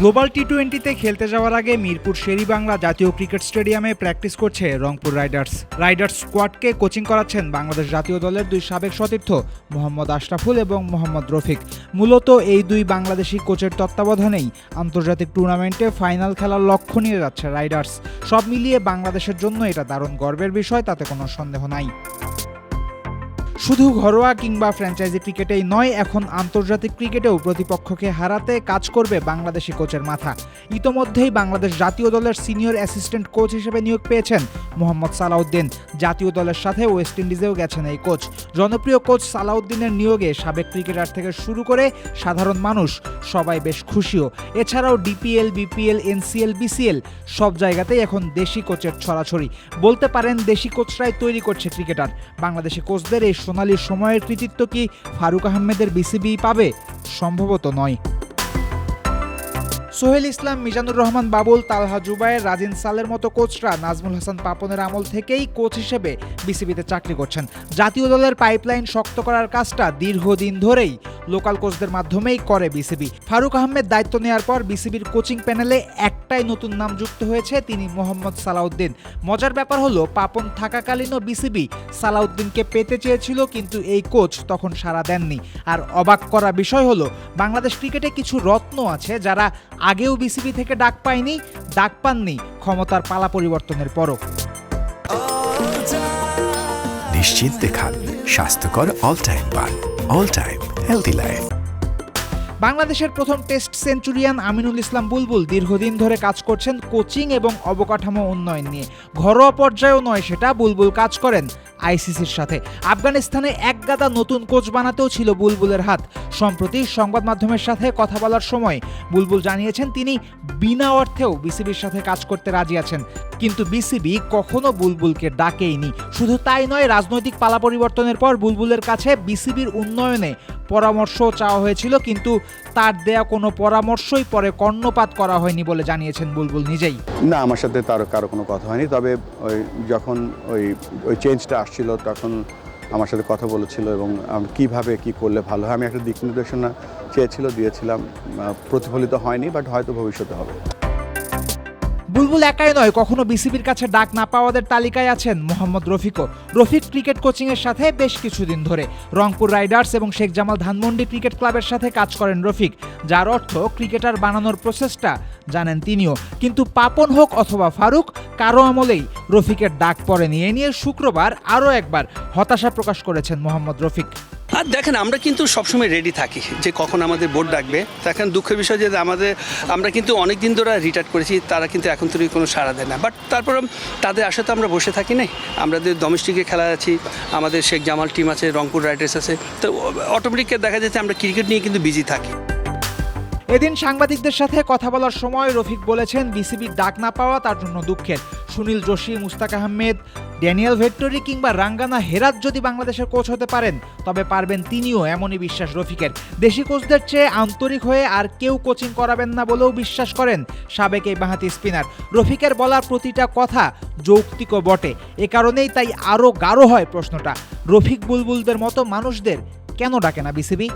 Global টি টোয়েন্টিতে খেলতে যাওয়ার আগে মিরপুর শেরি বাংলা জাতীয় ক্রিকেট স্টেডিয়ামে প্র্যাকটিস করছে রংপুর রাইডার্স। রাইডার্স স্কোয়াডকে কোচিং করাচ্ছেন বাংলাদেশ জাতীয় দলের দুই সাবেক সতীর্থ মোহাম্মদ আশরাফুল এবং মোহাম্মদ রফিক। মূলত এই দুই বাংলাদেশি কোচের তত্ত্বাবধানেই আন্তর্জাতিক টুর্নামেন্টে ফাইনাল খেলার লক্ষ্য নিয়ে যাচ্ছে রাইডার্স। সব মিলিয়ে বাংলাদেশের জন্য এটা দারুণ গর্বের বিষয়, তাতে কোনো সন্দেহ নাই। শুধু ঘরোয়া কিংবা ফ্র্যাঞ্চাইজি ক্রিকেটেই নয়, এখন আন্তর্জাতিক ক্রিকেটেও প্রতিপক্ষকে হারাতে কাজ করবে বাংলাদেশি কোচের মাথা। ইতোমধ্যেই বাংলাদেশ জাতীয় দলের সিনিয়র অ্যাসিস্ট্যান্ট কোচ হিসেবে নিয়োগ পেয়েছেন মোহাম্মদ সালাউদ্দিন। জাতীয় দলের সাথে ওয়েস্ট ইন্ডিজেও গেছেন এই কোচ। জনপ্রিয় কোচ সালাউদ্দিনের নিয়োগে সাবেক ক্রিকেটার থেকে শুরু করে সাধারণ মানুষ সবাই বেশ খুশিও। এছাড়াও ডিপিএল, বিপিএল, এনসিএল, বিসিএল সব জায়গাতেই এখন দেশি কোচের ছড়াছড়ি। বলতে পারেন দেশি কোচরাই তৈরি করছে ক্রিকেটার। বাংলাদেশি কোচদের এই সোনালি সময়ের কৃতিত্ব কি ফারুক আহমেদের বিসিবি পাবে? সম্ভবত নয়। সোহেল ইসলাম, মিজানুর রহমান, বাবুল, তালহা জুবায়ের, রাজিন সালের মতো কোচরা নাজমুল হাসান পাপনের আমল থেকেই কোচ হিসেবে বিসিবিতে চাকরি করছেন। জাতীয় দলের পাইপলাইন শক্ত করার কাজটা দীর্ঘদিন ধরেই লোকাল কোচদের মাধ্যমেই করে বিসিবি। ফারুক আহমেদ দায়িত্ব নেওয়ার পর বিসিবির কোচিং প্যানেলে একটাই নতুন নাম যুক্ত হয়েছে তিনি মোহাম্মদ সালাউদ্দিন। মজার ব্যাপার হলো, পাপন থাকাকালীনও বিসিবি সালাউদ্দিনকে পেতে চেয়েছিল কিন্তু এই কোচ তখন সাড়া দেননি। আর অবাক করা বিষয় হলো, বাংলাদেশ ক্রিকেটে কিছু রত্ন আছে যারা আগেও বিসিবি থেকে ডাক পায়নি ডাক পাননি ক্ষমতার পালা পরিবর্তনের পরও। নিশ্চিন্তে খান স্বাস্থ্যকর অল টাইম পান অল টাইম হেলদি লাইফ বাংলাদেশের প্রথম টেস্ট সেঞ্চুরিয়ান আমিনুল ইসলাম বুলবুল দীর্ঘদিন ধরে কাজ করছেন কোচিং এবং অবকাঠামো উন্নয়ন নিয়ে। ঘরোয়া পর্যায়েও নয় সেটা বুলবুল কাজ করেন। আইসিসির সাথে। আফগানিস্তানে একগাদা নতুন কোচ বানাতেও ছিল বুলবুলের হাত। সম্প্রতি সংবাদ মাধ্যমের সাথে কথা বলার সময় বুলবুল জানিয়েছেন, তিনি বিনা অর্থেও বিসিবির সাথে কাজ করতে রাজি আছেন। কিন্তু বিসিবি কখনো বুলবুলকে ডাকেইনি। শুধু তাই নয়, রাজনৈতিক পালা পরিবর্তনের পর বুলবুলের কাছে বিসিবির উন্নয়নে পরামর্শ চাওয়া হয়েছিল, কিন্তু তার দেয়া কোনো পরামর্শই পরে কর্ণপাত করা হয়নি বলে জানিয়েছেন বুলবুল নিজেই। না, আমার সাথে তার কারও কোনো কথা হয়নি, তবে ওই যখন ওই ওই চেঞ্জটা আসছিল, তখন আমার সাথে কথা বলেছিল এবং কীভাবে কি করলে ভালো হয়, আমি একটা দিক নির্দেশনা চেয়েছিল, দিয়েছিলাম প্রতিফলিত হয়নি বাট হয়তো ভবিষ্যতে হবে। বুলবুল একাই নয়, কখনো বিসিবির কাছে ডাক না পাওয়াদের তালিকায় আছেন মোহাম্মদ রফিকও। রফিক ক্রিকেট কোচিংয়ের সাথে বেশ কিছুদিন ধরে। রংপুর রাইডার্স এবং শেখ জামাল ধানমন্ডি ক্রিকেট ক্লাবের সাথে কাজ করেন রফিক, যার অর্থ ক্রিকেটার বানানোর প্রসেসটা জানেন তিনিও। কিন্তু পাপন হোক অথবা ফারুক, কারও আমলেই রফিকের ডাক পড়েনি। এ নিয়ে শুক্রবার আরও একবার হতাশা প্রকাশ করেছেন মোহাম্মদ রফিক। আর দেখেন, আমরা কিন্তু সবসময় রেডি থাকি যে কখন আমাদের বোর্ড ডাকবে। দেখেন, দুঃখের বিষয় যে আমাদের, আমরা কিন্তু অনেক দিন ধরে রিটায়ার করেছি, তারা কিন্তু এখন থেকে কোনো সাড়া দেয় না। বাট তারপর তাদের আশা তো আমরা বসে থাকি নাই। আমাদের ডোমেস্টিকে খেলা আছি, আমাদের শেখ জামাল টিম আছে, রংপুর রাইডার্স আছে। তো অটোমেটিক দেখা যাচ্ছে আমরা ক্রিকেট নিয়ে কিন্তু বিজি থাকি। এদিন সাংবাদিকদের সাথে কথা বলার সময় রফিক বলেছেন বিসিবির ডাক না পাওয়া তার জন্য দুঃখের। সুনীল যোশী মুস্তাক আহমেদ ড্যানিয়েল ভেক্টরি কিংবা রাঙ্গানা হেরাত যদি বাংলাদেশের কোচ হতে পারেন, তবে পারবেন তিনিও এমনই বিশ্বাস রফিকের। দেশি কোচদের চেয়ে আন্তরিক হয়ে আর কেউ কোচিং করাবেন না বলেও বিশ্বাস করেন সাবেক এই বাঁহাতি স্পিনার রফিকের বলার প্রতিটা কথা যৌক্তিকও বটে, এ কারণেই তাই আরও গাঢ় হয় প্রশ্নটা। রফিক বুলবুলদের মতো মানুষদের কেন ডাকে না বিসিবি?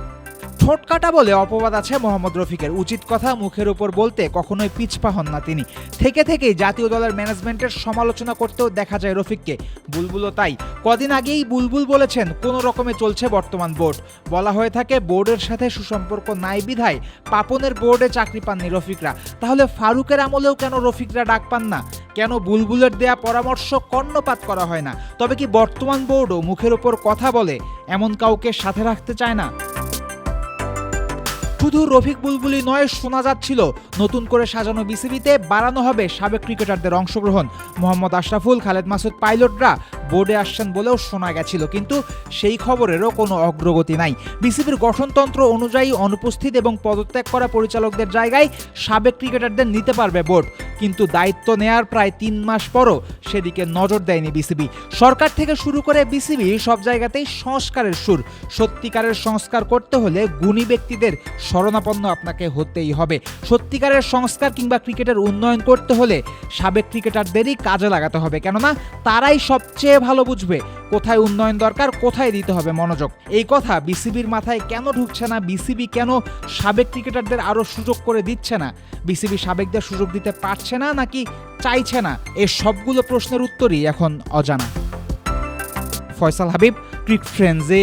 ঠোঁট কাটা বলে অপবাদ আছে মোহাম্মদ রফিকের। উচিত কথা মুখের উপর বলতে কখনোই পিছপা হন না তিনি। থেকে থেকেই জাতীয় দলের ম্যানেজমেন্টের সমালোচনা করতেও দেখা যায় রফিককে। বুলবুলও তাই। কদিন আগেই বুলবুল বলেছেন, কোনো রকমে চলছে বর্তমান বোর্ড। বলা হয়ে থাকে, বোর্ডের সাথে সুসম্পর্ক নাই বিধায় পাপনের বোর্ডে চাকরি পাননি রফিকরা। তাহলে ফারুকের আমলেও কেন রফিকরা ডাক পান না? কেন বুলবুলের দেয়া পরামর্শ কর্ণপাত করা হয় না? তবে কি বর্তমান বোর্ডও মুখের ওপর কথা বলে? এমন কাউকে সাথে রাখতে চায় না? শুধু রফিক বুলবুলি নয়, শোনা যাচ্ছিল, নতুন করে সাজানো বিসিবিতে বাড়ানো হবে সাবেক ক্রিকেটারদের অংশগ্রহণ। মোহাম্মদ আশরাফুল, খালেদ মাসুদ পাইলটরা বোর্ডে আসছেন বলেও শোনা গেছিল, কিন্তু সেই খবরেরও কোনো অগ্রগতি নাই। বিসিবির গঠনতন্ত্র অনুযায়ী অনুপস্থিত এবং পদত্যাগ করা পরিচালকদের জায়গায় সাবেক ক্রিকেটারদের নিতে পারবে বোর্ড। কিন্তু দায়িত্ব নেয়ার প্রায় তিন মাস পরও সেদিকে নজর দেয়নি বিসিবি। সরকার থেকে শুরু করে বিসিবি সব জায়গাতেই সংস্কারের সুর। সত্যিকারের সংস্কার করতে হলে গুণী ব্যক্তিদের শরণাপন্ন আপনাকে হতেই হবে। সত্যিকারের সংস্কার কিংবা ক্রিকেটের উন্নয়ন করতে হলে সাবেক ক্রিকেটারদেরই কাজে লাগাতে হবে। কেননা তারাই সবচেয়ে ভালো বুঝবে কোথায় উন্নয়ন দরকার, কোথায় দিতে হবে মনোযোগ। এই কথা বিসিবির মাথায় কেন ঢুকছে না? বিসিবি কেন সাবেক ক্রিকেটারদের আরও সুযোগ করে দিচ্ছে না? বিসিবি সাবেকদের সুযোগ দিতে পারছে না নাকি চাইছে না? এ সবগুলো প্রশ্নের উত্তরই এখন অজানা। ফয়সাল হাবিব, ক্রিক ফ্রেন্ডসে